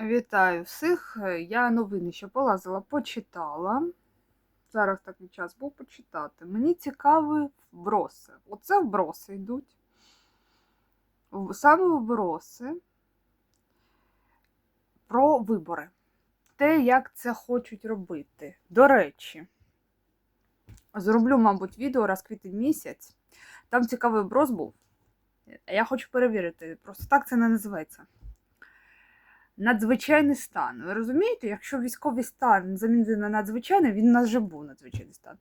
Вітаю всіх. Я новини ще полазила, почитала. Зараз такий час був почитати. Мені цікаві вброси. Оце вброси йдуть. Саме вброси про вибори. Те, як це хочуть робити. До речі, зроблю, мабуть, відео раз квітень місяць. Там цікавий вброс був. Я хочу перевірити. Просто так це не називається надзвичайний стан. Ви розумієте, якщо військовий стан замінити на надзвичайний, він у нас вже був надзвичайний стан,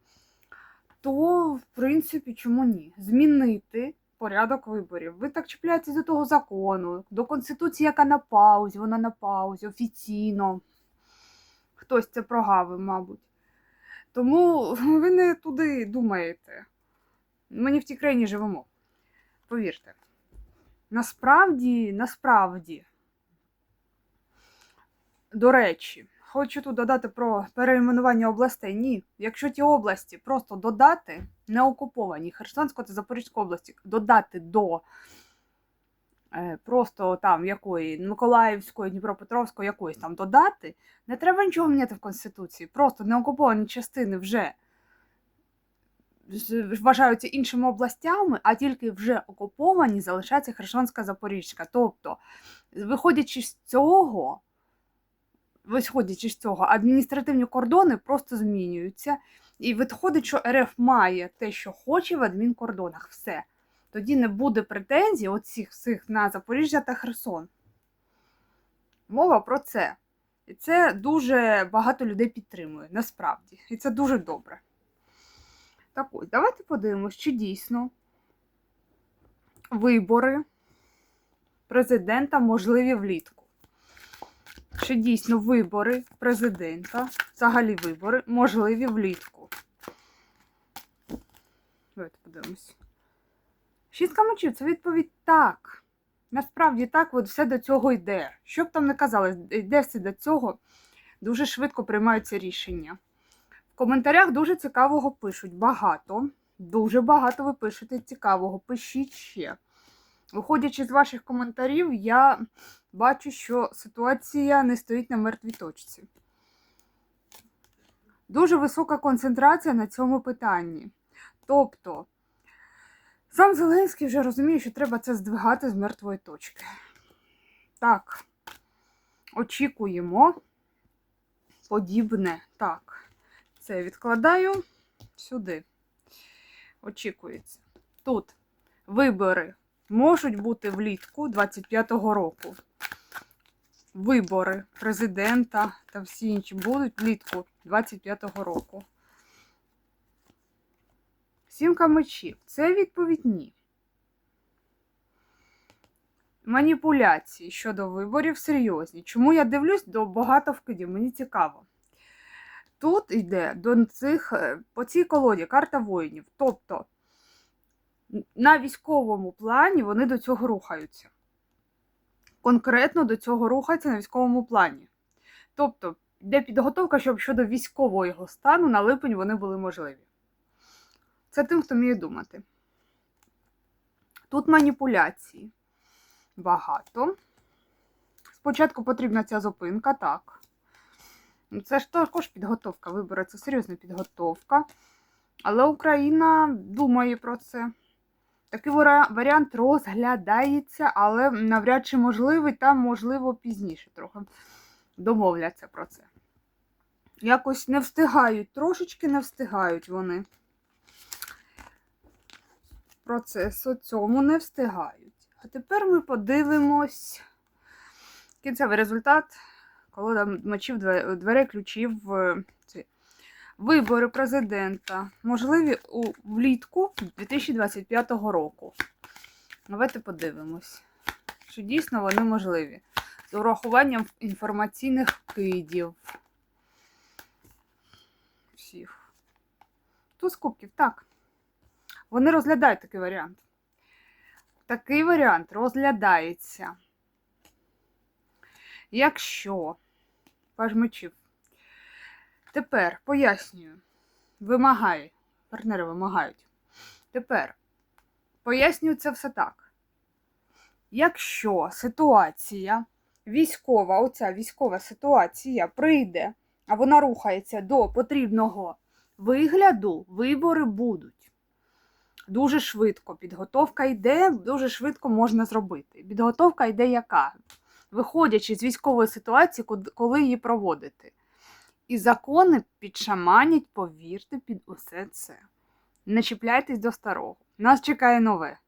то, в принципі, чому ні? Змінити порядок виборів. Ви так чіпляєтесь до того закону, до Конституції, яка на паузі, вона на паузі, офіційно. Хтось це прогавив, мабуть. Тому ви не туди думаєте. Ми не в тій країні живемо. Повірте. Насправді, насправді. До речі, хочу тут додати про перейменування областей. Ні, якщо ті області просто додати, не окуповані Херсонської та Запорізької області, додати до е, просто там якої Миколаївської, Дніпропетровської, якоїсь там додати, не треба нічого міняти в Конституції. Просто неокуповані частини вже вважаються іншими областями, а тільки вже окуповані залишається Херсонська Запорізька. Тобто, виходячи з цього, виходячи з цього, адміністративні кордони просто змінюються. І виходить, що РФ має те, що хоче в адмінкордонах. Все. Тоді не буде претензій оцих всіх на Запоріжжя та Херсон. Мова про це. І це дуже багато людей підтримує, насправді. І це дуже добре. Так ось, давайте подивимось, чи дійсно вибори президента можливі влітку. Чи дійсно вибори президента, взагалі вибори, можливі влітку? Давайте подивимось. Шістка мечів це відповідь так. Насправді так, от все до цього йде. Що б там не казали, йде все до цього, дуже швидко приймаються рішення. В коментарях дуже цікавого пишуть. Багато. Дуже багато ви пишете цікавого. Пишіть ще. Виходячи з ваших коментарів, я бачу, що ситуація не стоїть на мертвій точці. Дуже висока концентрація на цьому питанні. Тобто, сам Зеленський вже розуміє, що треба це здвигати з мертвої точки. Так, очікуємо подібне. Так, це відкладаю сюди. Очікується. Тут вибори можуть бути влітку 25-го року. Вибори президента та всі інші будуть влітку 25-го року. Сімка мечів. Це відповідь ні. Маніпуляції щодо виборів серйозні. Чому я дивлюсь до багато вкидів? Мені цікаво. Тут йде до цих, е, по цій колоді карта воїнів. Тобто на військовому плані вони до цього рухаються. Конкретно до цього рухаються на військовому плані. Тобто, йде підготовка, щоб щодо військового його стану на липень вони були можливі. Це тим, хто вміє думати. Тут маніпуляції багато. Спочатку потрібна ця зупинка, так. Ну, Це ж також підготовка. Вибори це серйозна підготовка. Але Україна думає про це. Такий варіант розглядається, але навряд чи можливий, там, можливо, пізніше трохи домовляться про це. Якось не встигають, трошечки не встигають вони. Процесу цьому не встигають. А тепер ми подивимось кінцевий результат, колода мечів дверей ключів ці вибори президента можливі у влітку 2025 року. Давайте подивимось, чи дійсно вони можливі. З урахуванням інформаційних кидів. Всіх. Туз кубків, так. Вони розглядають такий варіант. Такий варіант розглядається. Якщо паж мечів Тепер пояснюю. Вимагає. Партнери вимагають. Тепер пояснюю це все так. Якщо ситуація військова, оця військова ситуація прийде, а вона рухається до потрібного вигляду, вибори будуть. Дуже швидко підготовка йде, дуже швидко можна зробити. Підготовка йде яка? Виходячи з військової ситуації, коли її проводити. І закони підшаманять, повірте, під усе це. Не чіпляйтесь до старого. Нас чекає нове.